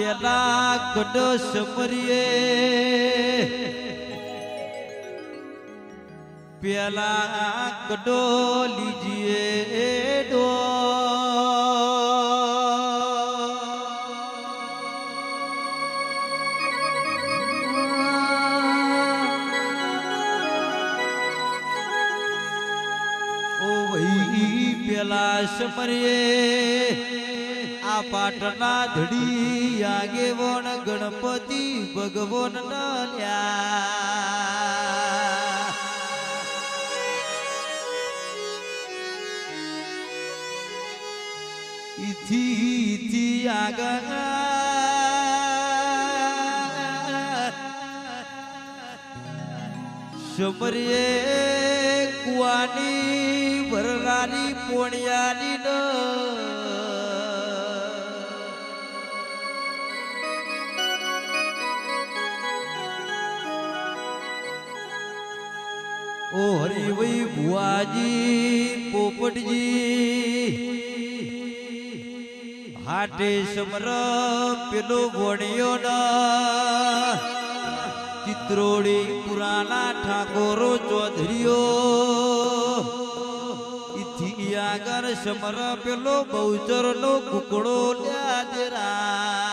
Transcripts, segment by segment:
પેલા કડો સમરીએ પેલા કડો લીજીએ ડો ઓ ભાઈ પેલા સમરીએ. પાટના ધડી આગેવણ ગણપતિ ભગવાન લ્યા ઈથી ઈથી આગળ સમરીએ કુવાની ભરરાની પોણિયાની ઓ હરિભાઈ ભુવાજી, પોપટજી. હાટે સમર પેલો વણિયો ના ચિત્રોડી પુરાના ઠાકોરો ચૌધરીઓ. ઇથી આગળ સમર પેલો બહુચર નો કુકડો લ્યા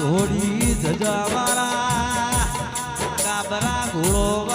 મારા ધોળી ધજાવાળા કાબરા ઘોડો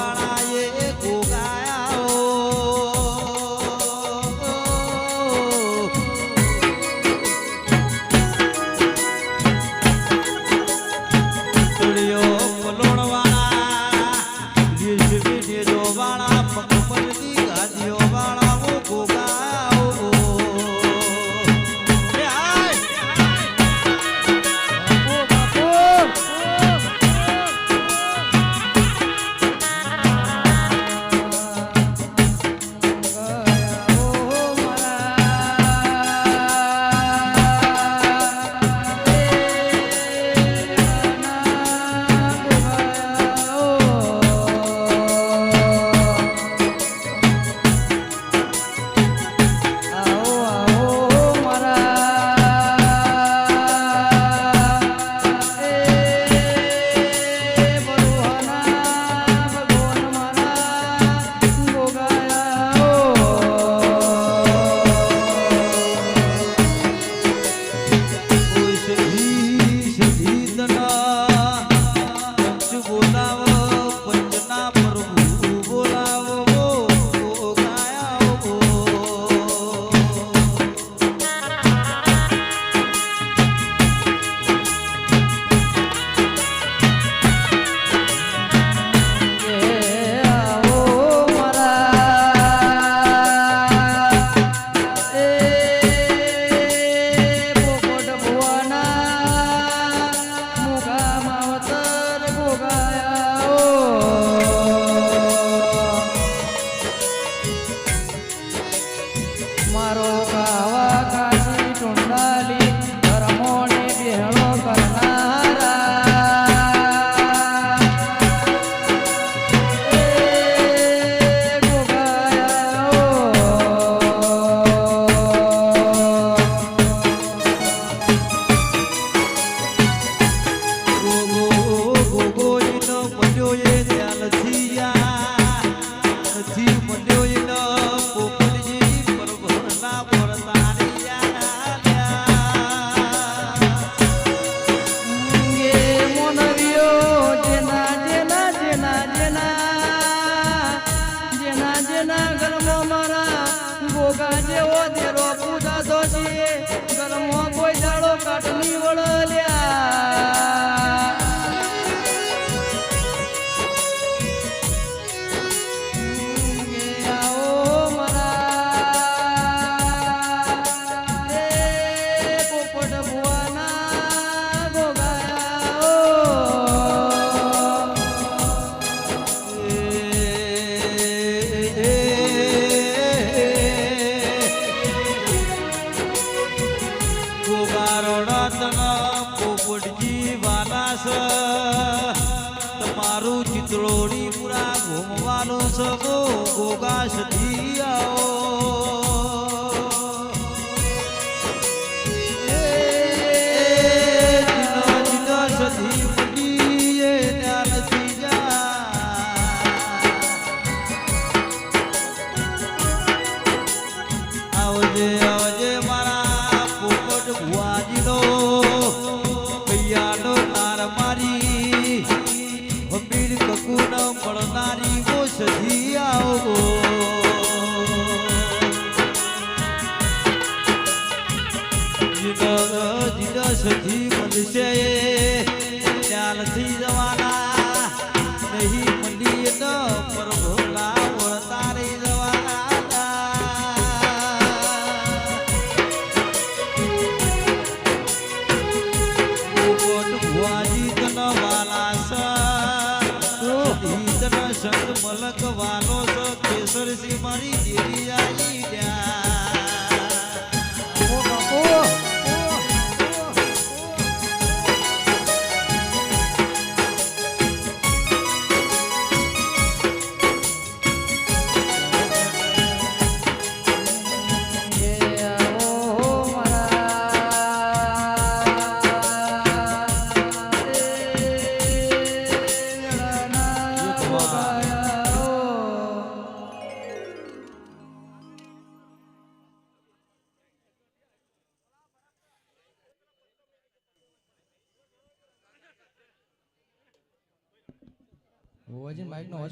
ત્યારથી જવાના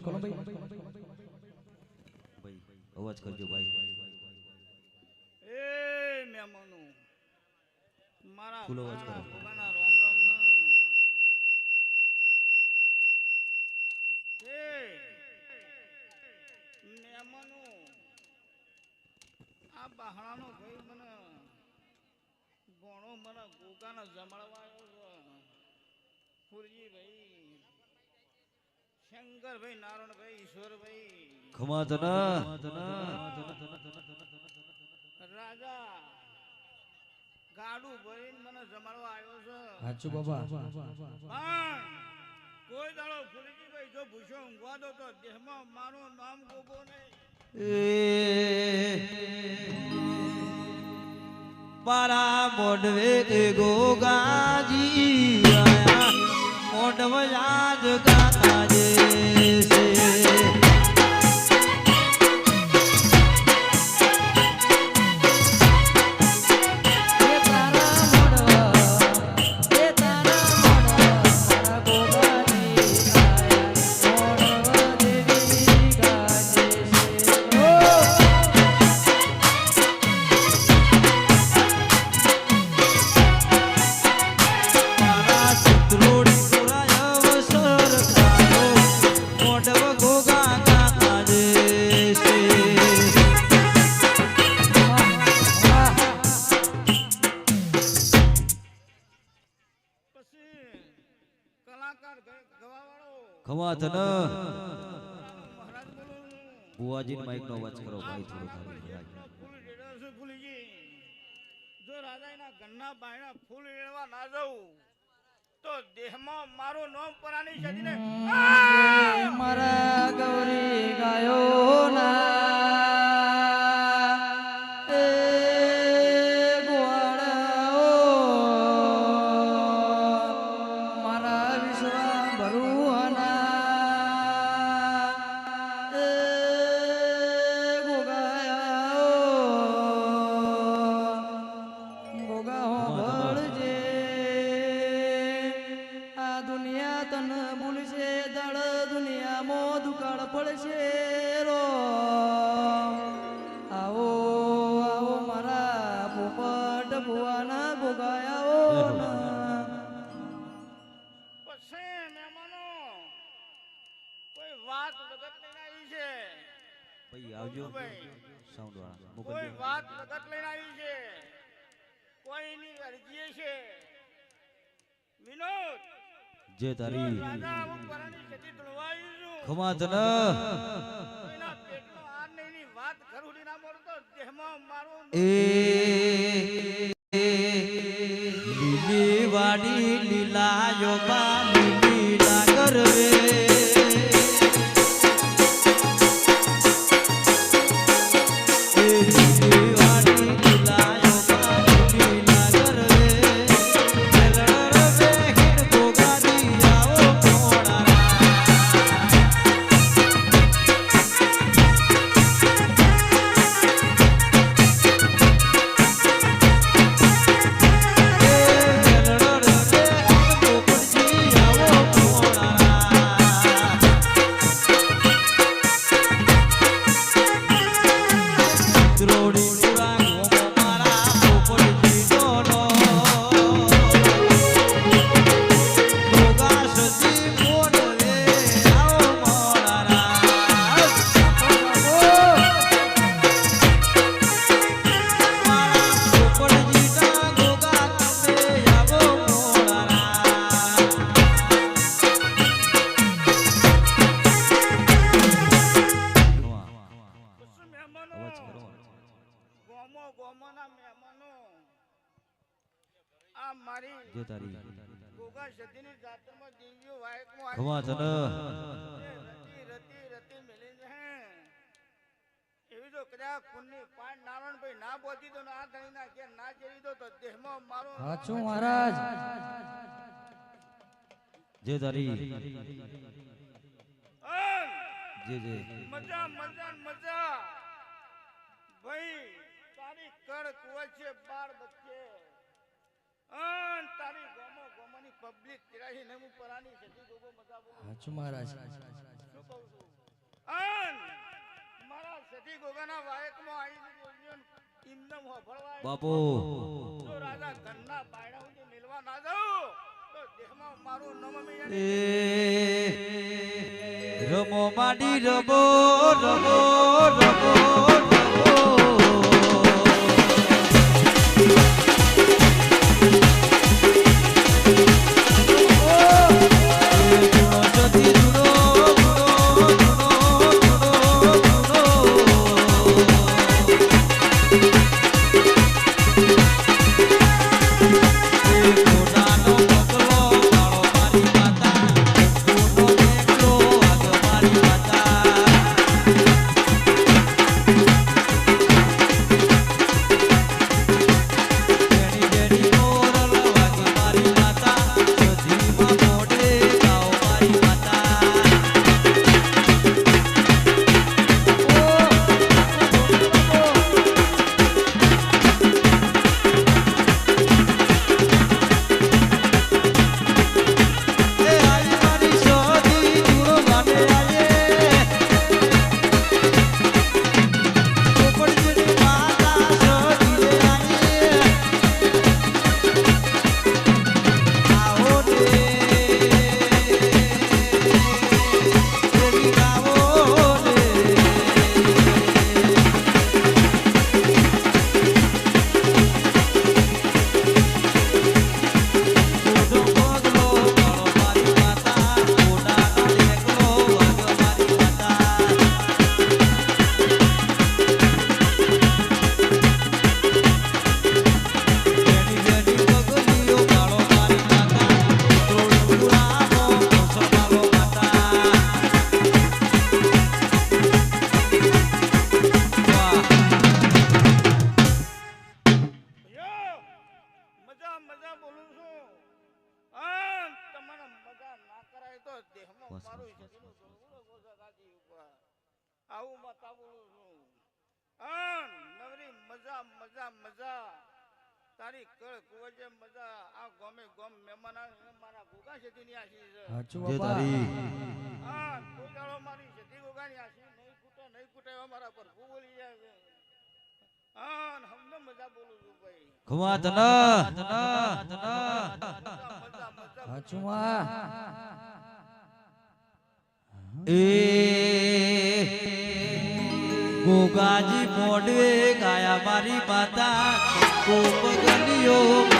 અવાજ ખોલો ભાઈ. ભાઈ અવાજ કરજો ભાઈ. એ મહેમાનો મારા ફૂલ અવાજ કરો. ભગવાનના રામ રોમ એ મહેમાનો આ બહાણાનો ભાઈ મને ગોણો મને ગોગાને આવ્યો છે. ફુરજી ભાઈ શંકરભાઈ નારાયણભાઈ ઈશ્વરભાઈ. ખમા તન રાજા ગાડું ભરીને મને જમાડવા આવ્યો છે. હાચું બાબા. પણ કોઈ દાડો ફુલીજી ભાઈ જો ભૂસો ઊંઘવા દો તો દેહમાં મારું નામ ગોગો નહીં. મારા મોઢવે ગોગાજી આયા. મોઢવ યાદ ગાતા બુવાજી માઇક નો અવાજ કરો ભાઈ થોડો ફૂલીજી. જો રાજાના ઘરના બાયણા ફૂલ રેડવા ના જવું તો દેહમાં મારું નામ પરાની સદીને મારા ગૌરી ગાયો ના પડશે રો. આવો આવો મારા પોપટ ભુવાના કોઈ વાત વગત લઈને આવી છે? ભાઈ આવજો. સાઉન્ડ વાળા કોઈ વાત વગત લઈને આવી છે? કોઈની અરજી છે? વિનોદ? જે તારી. રાજા હું દેહમાં મારું એ લીલી વાડી લીલા યોબા જો તારી. ગોગા સદીની જાત્રામાં દેવીઓ વાયકમાં ખમા તને. એ રતી રતી રતી મેલી છે એવી જો કદાચ પુણ્ય પાન નારાયણ ભાઈ ના બોધી દો ને ધણી ના ઘેર ના જેરી દો તો દેહમાં મારો સાચું મહારાજ. જે તારી. જે જે. મજા મજા મજા. ભાઈ તારી કર કુવા છે બાર બચ્ચે. અન તારી ગોમો ગોમોની પબ્લિક તેરાહી ને પરાની સજી ગોગો મજા બોલું. સાચું મહારાજ. શું કહું છું અન મારા સજી ગોગાના વાયકમાં આવી ગયો ઇમનમ હોભળવા બાપુ. રાજા ઘરના બાયણા સુધી મિલવા ના જાઉં તો દેહમાં મારું નમ એ રમો માડી રમો રમો રમો. તારી કળ કુવજે મજા આ ગોમે ગોમ મહેમાન આવે મારા ગોગા શેતીની આશી છે. સાચું તારી. હા કોઈ મારી શેતી ગોગાની આશી નહીં ખૂટે નહીં ખૂટે મારા પ્રભુ બોલી જાય છે. હા હમને મજા બોલું છું ભાઈ. ખમા તને તને મજા મજા મજા. સાચું માં એ ગોગાજી મોડે ગાયા મારી માતા. કોપ ગલિયો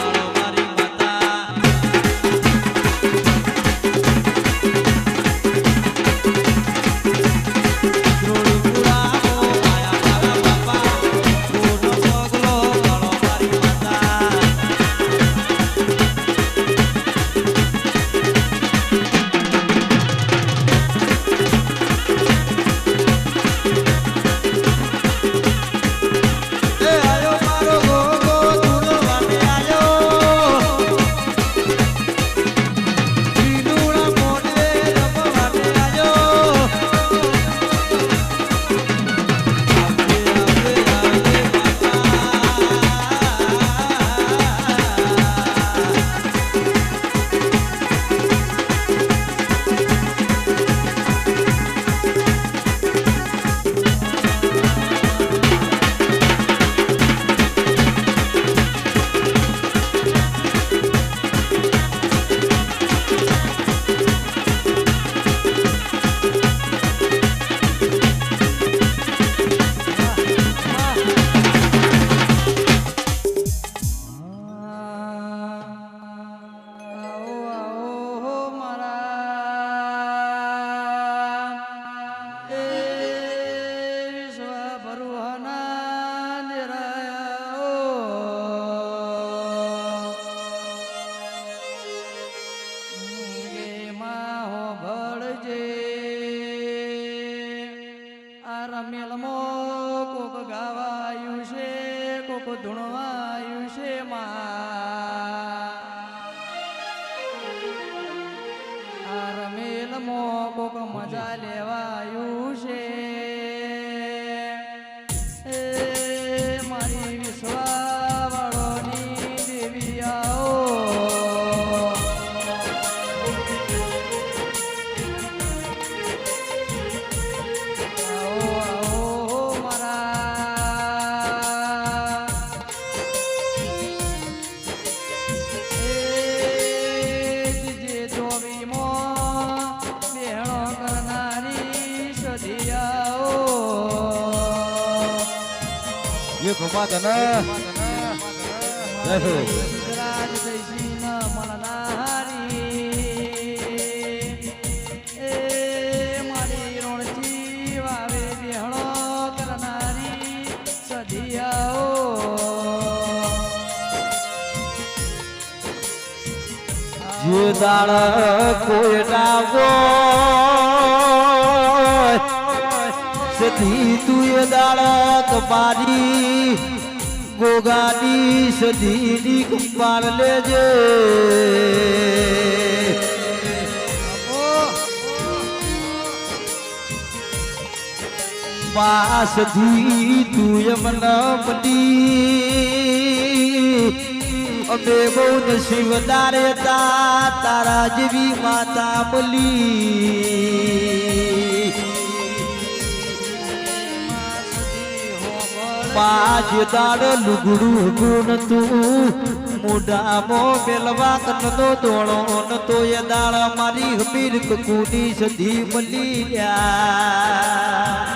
કરનારી જય જે દાળ કોઈ નાગો સધી તું એ દાળ કપારી ગોગાની સધીની કંપાળ લેજે. પાસથી તું એમન મળી અમે બહુ નસીબદાર હતા તારા જેવી માતા મળી પાંચ દાડ લુગડું ગુણ તું મોઢામો મેલવા કનનો ન તો એ દાળ મારી હબીર કુની સધી મળી લ્યા.